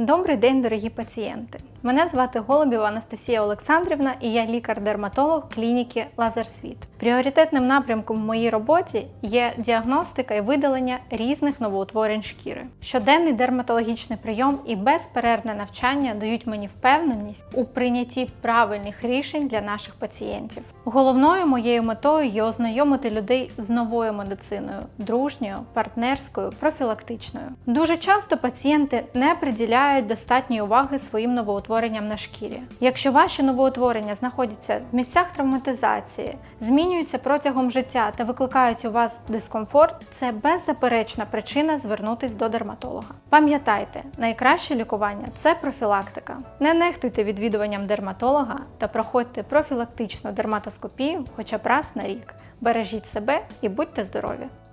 Добрий день, дорогі пацієнти! Мене звати Голубєва Анастасія Олександрівна і я лікар-дерматолог клініки Лазерсвіт. Пріоритетним напрямком в моїй роботі є діагностика і видалення різних новоутворень шкіри. Щоденний дерматологічний прийом і безперервне навчання дають мені впевненість у прийнятті правильних рішень для наших пацієнтів. Головною моєю метою є ознайомити людей з новою медициною, дружньою, партнерською, профілактичною. Дуже часто пацієнти не приділяють достатньої уваги своїм новоутворенням на шкірі. Якщо ваші новоутворення знаходяться в місцях травматизації, змінюються протягом життя та викликають у вас дискомфорт, це беззаперечна причина звернутись до дерматолога. Пам'ятайте, найкраще лікування це профілактика. Не нехтуйте відвідуванням дерматолога та проходьте профілактичну дерматоскопію хоча б раз на рік. Бережіть себе і будьте здорові!